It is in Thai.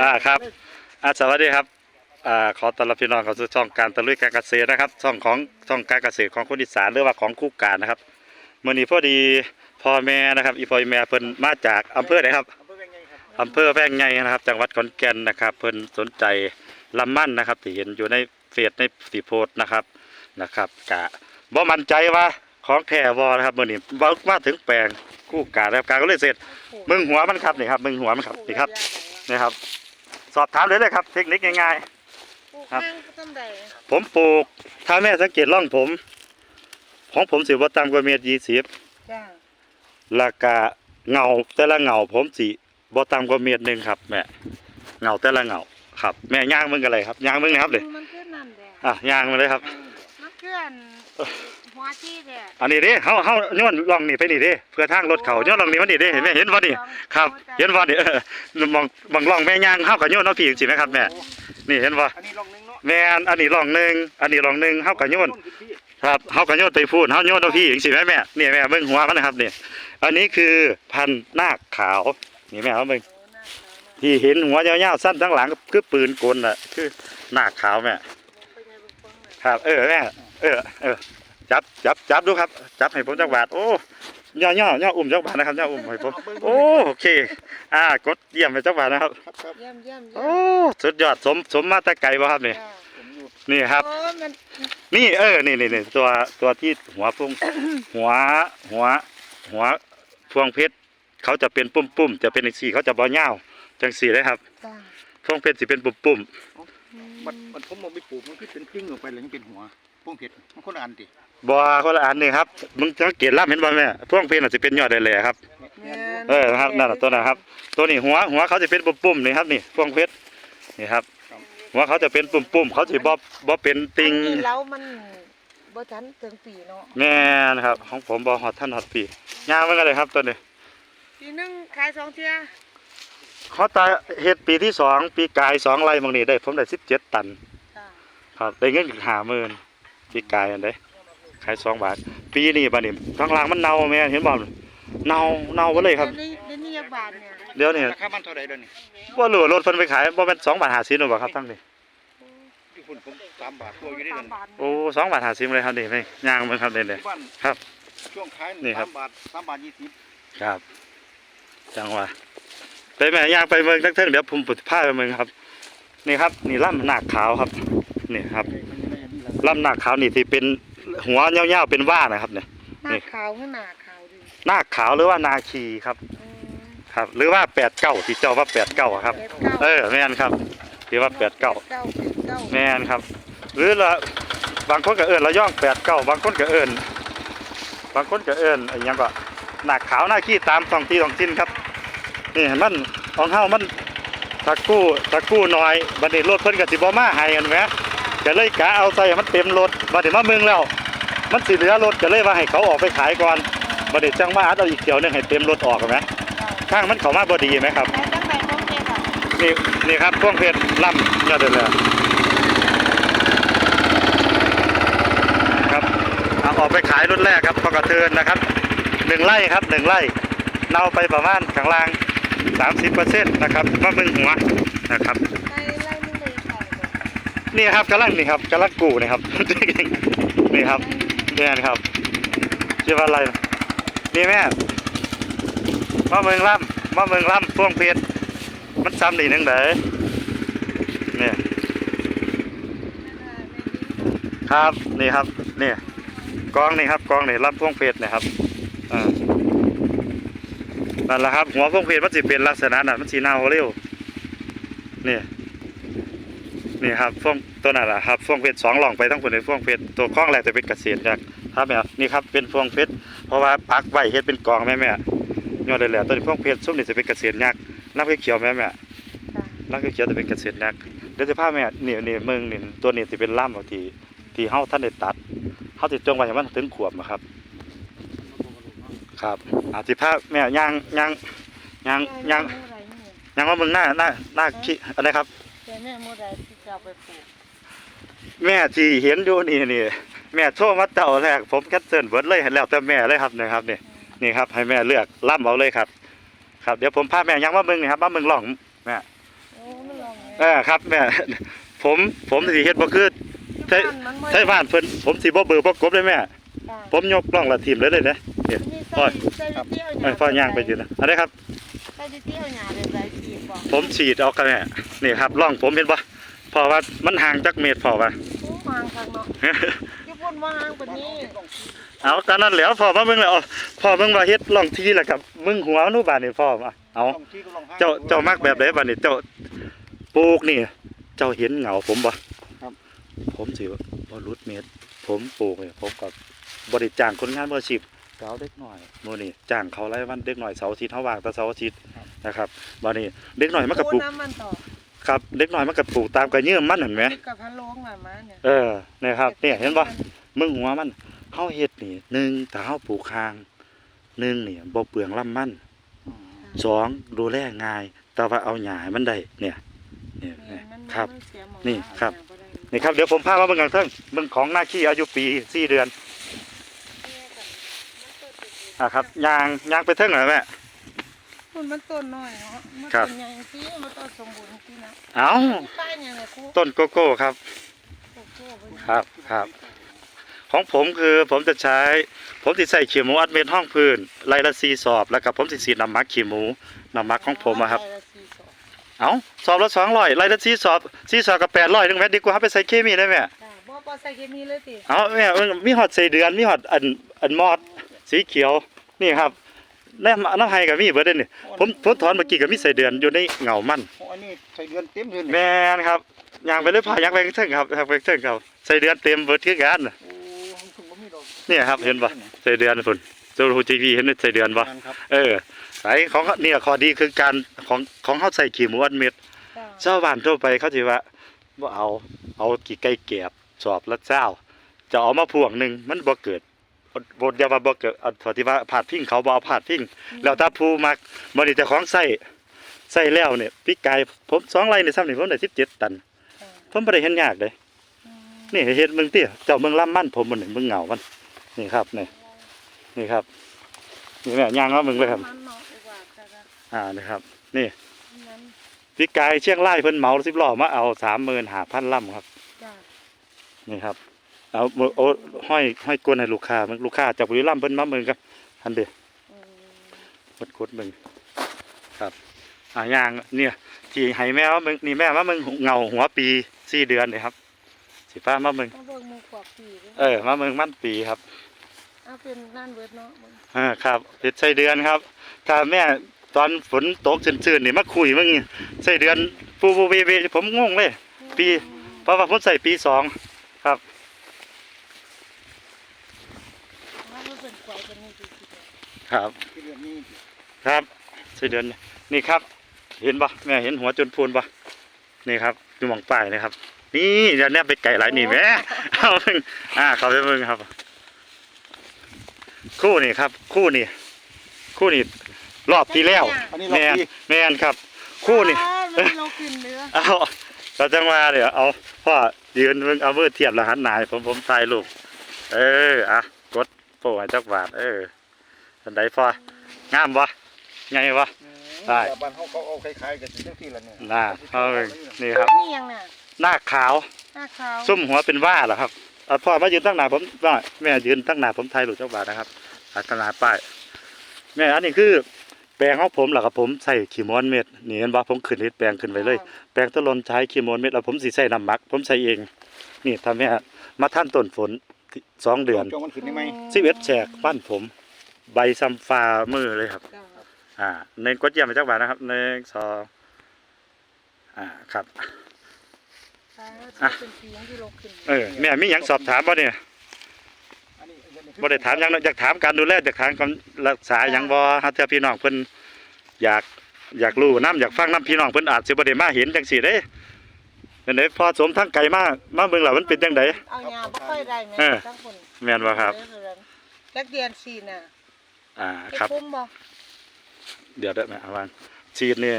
อ่าครับอ่าสวัสดีครับอ่าขอต้อนรับพี่น้องเข้าสู่ช่องการตะลุยการเกษตรนะครับ ช่องของช่องการเกษตรของคนอีสานหรือว่าของคู่การนะครับมื่อนี้พอดีพ่อแม่นะครับ อีพ่ออีแม่เพิ่นมาจากอำเภอไหนครับอำเภอแพร่งไงนะครับ จังหวัดขอนแก่นนะครับ เพิ่นสนใจลำมั่นนะครับที่เห็นอยู่ในเฟซในสีโพสต์นะครับนะครับกะบ่มั่นใจว่าของแท้บ่นะครับมื่อนี้บ่มาถึงแปลงคู่การนะครับการก็เลยเสร็จมึงหัวมันครับนี่ครับมึงหัวมันครับนี่ครับนี่ครับ สอบถามเลยเลยครับ เทคนิคง่ายๆปลูกครับ ข้างก็ต้นใดผมปลูก ถ้าแม่สังเกตร่องผม ของผมสิบ่ต่ำกว่าเมตรยี่สิบจ้าราคาเงาแต่ละเงาผมสิบ่ต่ำกว่าเมตรหนึ่งครับแม่เงาแต่ละเงาครับ แม่ย่างมึงกันเลยครับย่างมึงนะครับเลยมันขึ้นนั่นแหละอะย่างมาเลยครับ มันเคลื่อน หัวที่เนี่ยอันนี้เด้เฮาเฮาย้อนลองนี่ไปนี่เด้เพื่อทางรถเขาย้อนลองนี่มันนี่เด้เห็นไหมเห็นบ่นี่ครับ เห็นบ่นี่เออมองมองลองแม่ย่างเฮาก็โยนเอาพี่จังซี่นะครับแม่นี่เห็นบ่อันนี้ลองหนึงเนาะแม่นอันนี้ลองหนึงอันนี้ลองหนึงเฮาก็โยนขึ้นพี่ครับเขาก็โยนไปพูดเขาโยนเอาพี่อย่างสิแม่แม่นี่แม่เบิ่งหัวมันนะครับนี่อันนี้คือพันธุ์นาคขาวนี่แม่เขาเบิ่งที่เห็นหัวยาวๆสั้นทั้งหลังคือปืนกลน่ะคือนาคขาวแม่ครับ เออแม่เออเออ จับจับจับดูครับ จับให้ผมจักบาทโอ้ย่อย่อย่ออุ้มจักบาทนะครับย่ออุ้มให้ผมโอ้โอเค อ่ากดเยี่ยมไปจักบาทนะครับครับครับเยี่ยมเยี่ยมเยี่โอ้ยมสุดยอดสมสมมาแตะไกลบ่ครับนี่จ้าผมอยู่นี่ครับโอ้มันนี่เออนี่นี่นี่ตัวตัวที่หัวพุ่งหัวหัว หัวพวงเพชรเขาจะเป็นปุ่มปุ่มๆจะเป็นสีเขาจะบ่ยาวจังสีเลยครับจ้าพวงเพชรสิเป็นปุ่มปุ่ม มันมันผมมองไปปลูกมันคือเป็นกิ้งออกไปเลยมันเป็นหัวพวงเห็ดมันคนละอันติๆบ่คนละอันนี่ครับมึงสังเกตล่ามเห็นบ่แม่พวงเพชรน่ะสิเป็นยอดแหล่ๆครับแม่นเออนะครับนั่นน่ะตัวนั้นครับ ตัวนี้หัวหัวเขาจะเป็นปุ่มปุ่มๆนี่ครับนี่พวงเพชรนี่ครับหัวเขาจะเป็นปุ่มปุ่มๆเขาสิบ่บ่เป็นติงอันนี้แล้วมันบ่ทันถึงปีเนาะแม่นะครับ ของผมบ่ฮอดท่านฮอดปียาวมันก็เลยครับตัวนี้ปีหนึงขายสองเที่ย เขาตาเฮ็ดปีที่สองปีกายสองไร่บางนี้ได้ ผมได้สิบเจ็ดตันจ้าครับได้เงินอีกห้าหมื่นปีกายอันใดขายสองบาท ปีนี้บัดนี้ข้างล่างมันเน่าแม่เห็นบ่เน่าเน่าไปเลยครับเดี๋ยวนี้เดี๋ยวนี้ยักบาทเนี่ยเดี๋ยวนี้ราคามันเท่าไหร่เดี๋ยวนี้บ่รู้ว่ารถเพิ่นไปขายบ่แม่นสองบาทห้าสิบหรือเปล่าครับทั้งนี้ที่คุณผมสามบาทตัวอยู่ได้สาเดือมนบาทโอ้สองบาทห้าสิบเลยครับนี่นี่ย่างมันครับนี่นี่ที่บ้านครับ ช่วงขายนี่ครับสามบาทสามบาทยี่สิบครับ จังหวะไป แม่ย่างไปเมืองทั้งเทิงเดี๋ยวผมปุดผ้าไปเมืองครับ นี่ครับ นี่ล่ำหนักขาวครับนี่ครับล่ำหนักขาวนี่ที่เป็นหัวยาวๆเป็นว่านะครับเนี่ยหน้าขาวขึ้นหน้าขาวดิหน้าขาวหรือว่านาคีครับอืมครับ หรือว่าแปดเก้าที่เจ้าว่าแปดเก้าครับแปดเก้าเออแม่นครับที่ว่าแปดเก้าเก้าแปดเก้าแม่นครับ หรือละบางคนก็เอิ้นละย่องแปดเก้าบางคนก็เอิ้นบางคนก็เอิ้นไอ้หยังก็หน้าขาวหน้าขี้ตามท้องที่ท้องถิ่นครับ นี่มันของเฮามันตะกู้ตะกู้น้อยบัดนี้รถเพิ่นก็สิบ่มาให้กันแหมก็เลยกะเอาใส่ให้มันเต็มรถบัดนี้มาเมืองแล้ว มันสิเหลือรถก็เลยว่าให้เขาออกไปขายก่อนบัดนี้จังมาอัดเอาอีกเที่ยวหนึงให้เต็มรถออกกันไหมทางมันเข้ามาบ่ดีไหมครับแต่ตั้งแต่น้องเจ็บอะนี่นี่ครับพวงเพชรล่ำยอดเลยครับเอาออกไปขายรุ่นแรกครับพอกระเทือนนะครับหนึ่งไร่ครับหนึ่งไร่เนาไปประมาณข้างล่าง สามสิบเปอร์เซ็นต์นะครับมาเบิ่งหัวนะครับไล่ไล่มึงเลยค่ะนี่ครับกำลังนี่ครับกำลังกูนี่ครับ นี่ครับนี่นะครับชื่อว่าอะไรนี่แม่มาเมืองล่ำมาเมืองล่ำพวงเพชรมันซ้ำดีหนึงเด้อเนี่ยครับนี่ครับนี่กองนี่ครับกองนี่รับพวงเพชรนะครับอ่า นั่นแหละครับ หัวพวงเพชรมันสิเป็นลักษณะนั้นมันสีเน่าเร็วนี่นี่ครับพวงตัวนั้นแหละครับพวงเพชรสองหล่องไปทั้งผลในพวงเพชรตัวข้องแรกจะเป็นเกษตรครับครับแม่นี่ครับเป็นพวงเพชรเพราะว่าปักไว้เฮ็ดเป็นกองแม่แม่ยอดเลยแหละตัวนี้พวงเพชรส้มนี่จะเป็นเกษตรยักษ์น้ำเขียวแม่แม่ลักเขียวจะเป็นเกษตรนักเดี๋ยวจะพาแม่นี่นี่เมืองนี่ตัวนี้สิเป็นล่ำเอาที่ที่เฮาท่านได้ตัดเฮาสิดจงไว้ให้มันถึงขวบอะครับ ครับอาสิพาแม่ย่างย่างย่างย่างย่างว่าเมืองหน้าหน้าหน้าขี้อะไรครับแต่แม่โมได้ที่จะเอาไปปลูกแม่ที่เห็นอยู่นี่นี่แม่โทรมาเจ้าแรกผมแคนเซิลเบิดเลยแล้วแต่แม่เลยครับนะครับนี่นี่ครับ ให้แม่เลือกล่ำเอาเลยครับ ครับเดี๋ยวผมพาแม่ย่างว่าเมืองนี่ครับว่าเมืองหล่องแม่โอ้อ้มันลองเออครับแม่ผมผมสิเฮ็ดบ่คือใช่ใช่บ้านเพิ่นผมสิบ่เบื่อบ่กบเลยแม่ ผมยกกล้องละทีมเลยเลยนะเนี่ย พ่อเอ้ยพ่อย่างไปอยู่นะอันนี้ครับใส่เตี้ยวหยาเลยใส่ขีดบ่ผมฉีดเอากันแม่นี่ครับร่องผมเห็นปะเพอว่ามันห่างจักเมตรพอปะโอ้วางข้างเนาะญี่ปุ่นวางปานนี้เอาตอนนั้นแหล้วพอว่ามึงแล้วพอมึงว่าเฮ็ดร่องทีแหละครับมึงหัวอนุบาลนี่พ่อมาเอาลองที่ก็ลองห้เจ้าเจ้ามักแบบไหนบัดนี้เจ้าปลูกนี่ เจ้าเห็นเหงาผมบ่ครับ ผมสิบ่รุดเมตร ผมปลูกเนี่ยผมก็บ่ได้จ้างคนงานมืออาชีพ ก็เอาเด็กหน่อยมื้อนี้จ้างเขารายวันเด็กหน่อยเสาร์อาทิตย์เฮาว่างแต่เสาร์อาทิตย์นะครับบัดนี้เด็กหน่อยมันก็ปลูกน้ำมันต่อครับเด็กหน่อยมันก็ปลูกตามกระเยื่อมันเห็นไหมกับพันโลงมามาเนี่ยเออนะครับเนี่ยเห็นปะมึงหัวมันเฮาเฮ็ดนี่หนึ่งถ้าเฮาปลูกคางหนึ่งนี่บ่เปลืองลำมันอืมสองดูแลง่าย แต่ว่าเอาหญ้าให้มันได้เนี่ยเนี่ยเนี่ยครับนี่ครับนี่ครับเดี๋ยวผมพามาเบิ่งกันเทิงเบิ่งของนาคีอายุปี4เดือน อะครับยางยางไปเทิงหน่อยแม่มันมันต้นน้อยเนาะมันครับต้นใหญ่สิมันต้นสมบูรณ์สินะเอ้าป้ายเนี่ยนะครูต้นโกโก้ครับโอ้โหเบิ่งครับครับ ของผมคือผมจะใช้ ผมสิใส่ขี้หมูอัดเม็ดห้องพื้นไล่ละ4สอบ แล้วก็ผมสิสีดน้ำหมักขี้หมูน้ำหมักของผมอะครับใส่ละสี่สอบเอาสอบละสองร้อยไล่ละสี่สอบสี่สอบกับแปดร้อยนึงแม่ดีกว่าเอาไปใส่เคมีได้ไหมจ้ะบ่บ่ใส่เคมีเลยติเอาแม่มันมีหอดใส่เดือนมีหอดอันอันมอดสีเขียว นี่ครับแน้ำน้ำไห้กับมีเบิดเด้นี่ผมผมถอนเมื่อกี้กับมีใส่เดือนอยู่ในเงามันโอ้อันนี้ใส่เดือนเต็มเลยแม่นครับยางไปเลยพายางไปเทิงครับยางไปเทิงครับใส่เดือนเต็มเบิดคือกันน่ะโอ้คุณบ่มีดอกเนี่ยครับเห็นปะใส่เดือนพุ่นโซลูทีวีเห็นไหมใส่เดือนปะนั่นครับเออไอ้ของเนี่ยข้อดีคือการของของเขาใส่ขี้หมูอันเม็ดจ้ะชาวบ้านทั่วไปเขาสิว่าบ่เอาเอากี่ไก่เก็บสอบละเจ้า จะเอามาพวงหนึ่งมันบ่เกิด บ่อย่าว่าบ่เกิดเอาเท่าที่ว่าพาดพิงเขาบ่เอาพาดพิงแล้วถ้าผู้มักบ่ได้เจ้าของใส่ใส่แล้วเนี่ยพี่ไก่ผมสองไร่นี่ซ้ำนี่ผมได้17ตันจ้ะผมบ่ได้เห็นยากเลยอืมนี่เฮ็ดเบิ่งติเจ้าเบิ่งลำมันผมมันนี่เบิ่งเหงามันนี่ครับนี่นี่ครับนี่แม่ย่างเอาเบิ่งเลยครับมันเนาะดีกว่าจ้ะจ้ะอ่านี่ครับ นี่นั้นพี่ไก่เชียงรายเพิ่นเหมา10ล้อมาเอา35,000ลำครับจ้ะนี่ครับ เอามือโอ้ห้อยห้อยกวนให้ลูกค้ามึงลูกค้าจากบุรีรัมย์เพิ่นมาเมืองกันอันเดียวอืมกดกดมึงครับอ่าย่างเนี่ยที่ให้แม่ว่ามึงนี่แม่ว่ามึงเงาหัวปีสี่เดือนเลยครับสิฟ้ามามึงต้องเบิ่งหมือกว่าปีเด้อเออมามึงมันปีครับเอาเป็นนั่นเบิดเนาะเบิ่งอ่าครับเฮ็ดใส่เดือนครับ ถ้าแม่ตอนฝนตกชื้นๆนี่มาคุยมึงใส่เดือนปูปูเวเวผมงงเลย ปีเพราะว่าผมใส่ปีสองเอามันเป็นกว่าเป็นนี่สิสิเด้อ ครับ ที่เดือนนี้ครับใส่เดือนนี่ครับ เห็นปะแม่เห็นหัวจนพูนปะนี่ครับอยู่หมองป้ายนะครับ นี่เดี๋ยวแนบไปไก่หลายนี่แม่เอาเพิ่งอ่าเขาไปเบิ่งครับ คู่นี่ครับ คู่นี่ คู่นี่รอบที่แล้วอันนี้เราแม่นปีแม่นครับ คู่นี่ อ้าวมันเราขึ้นเนื้อเอาเราจังมาเดี๋ยวเอาพ่อยืนมึงเอามือเทียบแล้วหันหนายผมผมถ่ายรูปเอออะกดโป้ให้จักบาทเออ อันใดพ่องามบ่ไงวะได้แต่บ้านเขาเขาเอาคล้ายๆกันจังที่ละเนี่ยน่าเอาเบิ่งนี่ครับนี่ยังน่ะหน้าขาวหน้าขาวซุ่มหัวเป็นว่าเหรอครับเอาพ่อมายืนตั้งหน้าผมว่าแม่ยืนตั้งหน้าผมไทยหลุดเจ้าบาทนะครับอัตนาป้ายแม่อันนี้คือแปลงของผมเหรอครับผมใส่ขี้ม้วนเม็ดนี่เห็นบ่ผมขึ้นลิตรแปลงขึ้นไปเลย แปลงตะลนใช้ขี้ม้วนเม็ดแล้วผมสิใส่น้ำหมัก ผมใส่เอง นี่ทำให้มาท่านต้นฝนสองเดือนจองมันขึ้นได้ไหมสิบเอ็ดแฉกบ้านผม ใบซัมฟ้ามือเลยครับจ้ะอ่าในกดเยี่ยมไปจักบาทนะครับหนึ่งสองอ่าครับอะเป็นปียังที่ลงขึ้นเออแม่มีหยังสอบถามบ่เนี่ยอันนี้อันนี้บ่ได้ถามหยังเนาะอยากถามการดูแลอยากถามการรักษาหยังบ่ฮะเทื่อพี่น้องเพิ่นอยากอยากรู้น้ำอยากฟังน้ำพี่น้องเพิ่นอาจสิบ่ได้มาเห็นจังซี่เด้เป็นไดพอสมทั้งไกลมามาเบิ่งแล้วมันเป็นจังไดเอาหญ้าบ่ค่อยได้แม่เออทั้งคนแม่นบ่ครับจักเดือนสี่น่ะ อ่าเฮ็ดครับ คุ้มบ่เดี๋ยวได้ไหมเอาวางฉีดนี่